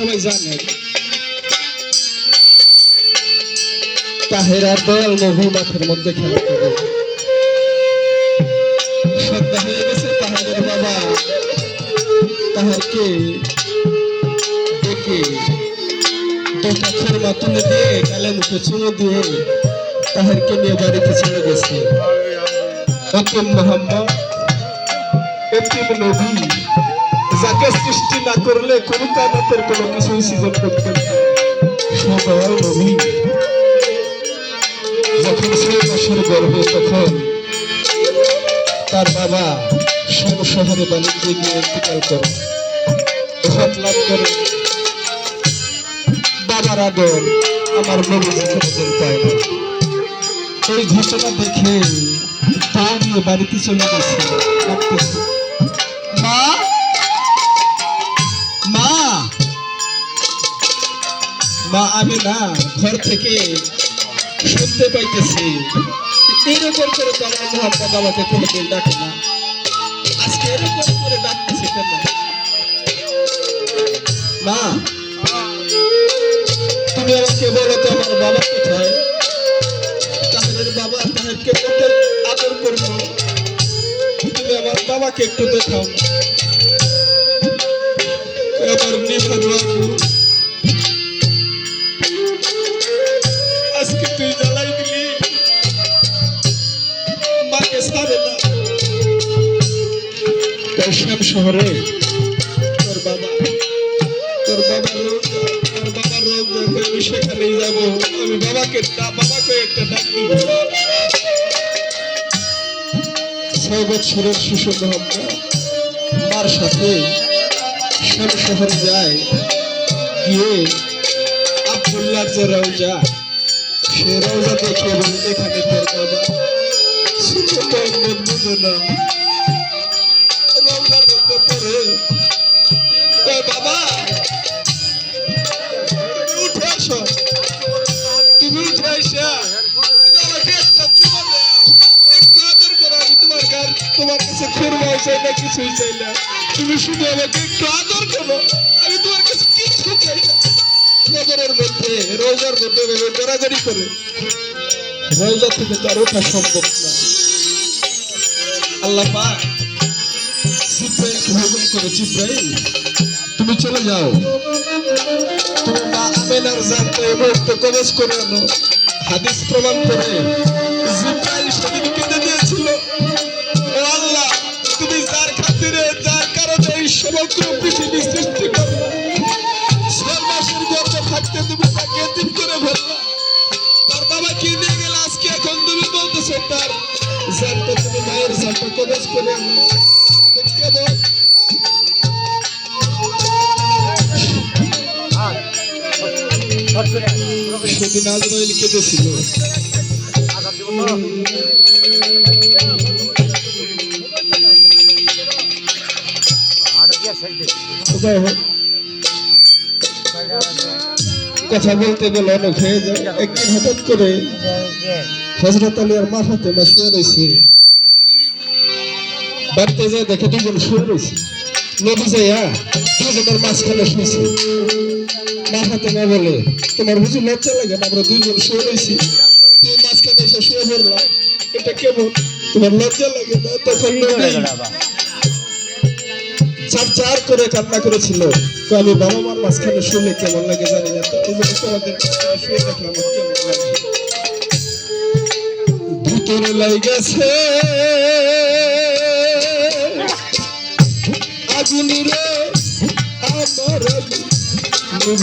সবাই জানে। তাহের দয়াল নবী মাঠের মধ্যে খেলা করে সন্ধ্যা হয়ে দিয়ে গালে মুখে চুমো তাহারকে নিয়ে বাড়িতে চলে গেছে। অতম মোহাম্মদ নবী। যাকে সৃষ্টি না করলে কোন কানাতের কোনো কিছু সৃজন করতেন না। সদয় নবী। যখন ছয় মাসের গর্ভে তখন তার বাবা সব শহরে বাণিজ্যে গিয়ে ইন্তিকাল করে। ওফাত লাভ করে। বাবার আদর আমার নবীজি কোনোদিন পায় না। এই ঘটনা দেখে দৌড়িয়ে বাড়িতে চলে গেছে মা আমি না ঘর থেকে শুনতে পাইতেছি। এরকম করে তো আমার আমাকে কোনোদিন ডাকে না। আজকে এরকম করে ডাকতেছে কেন? মা, তুমি আমাকে বলো তো আমার বাবা কোথায়? তাহলে বাবা তাদেরকে কত আদর করব? তুমি আমার বাবাকে একটু দেখাও। আমার নিভার শ্যাম শহরে। তোর বাবা তোর বাবা রোগ, তোর বাবা রোগ আমি সেখানেই যাব, আমি বাবাকে বাবাকে একটা ডাক দিব। ছয় বছরের শিশু মোহাম্মদ, মার সাথে শ্যাম শহরে যায়, গিয়ে আব্দুল্লাহ যে রওজা, সে রওজা দেখে বলে এখানে তোর বাবা। ছোট বুঝে না। তোমার কাছে খুরমাও চাই না কিছুই চাই না। তুমি শুধু আমাকে একটু আদর করো। আমি তোমার কাছে কিছু চাই না। নজরের মধ্যে, রোজার মধ্যে ভেবে করে। রোজা থেকে তার ওঠা সম্ভব না। আল্লাহ পাক করে তুমি চলে যাও। করে আনো। হাদিস প্রমাণ করে দিয়েছিল। সমগ্র পৃথিবী সৃষ্টি করলে থাকতে তুমি তাকে এতিম করে ফেললা তার বাবা কি নিয়ে গেল আজকে এখন তুমি বলতেছো? তার জানটা করে আনো। কেমন সেদিন কথা বলতে বলে অনেক হয়ে যায়। একদিন হঠাৎ করে হজরত আলী আর মা ফাতেমা শুয়ে রয়েছে। বাড়িতে যায় দেখে দুজন শুয়ে রয়েছে। নদী যাইয়া দুজনের মাঝখানে শুয়েছে। মা ফাতেমা বলে তোমার বুঝি লজ্জা লাগে না আমরা দুইজন শুয়ে রয়েছি। তুই মাঝখানে এসে শুয়ে পড়লাম এটা কেমন? তোমার লজ্জা লাগে না? তখন চার করে কান্না করেছিল। তো আমি বাবা মার মাঝখানে শুনে কেমন লাগে জানি না। তো ভিতরে লাইগাছে আগুন রে আমার আগুন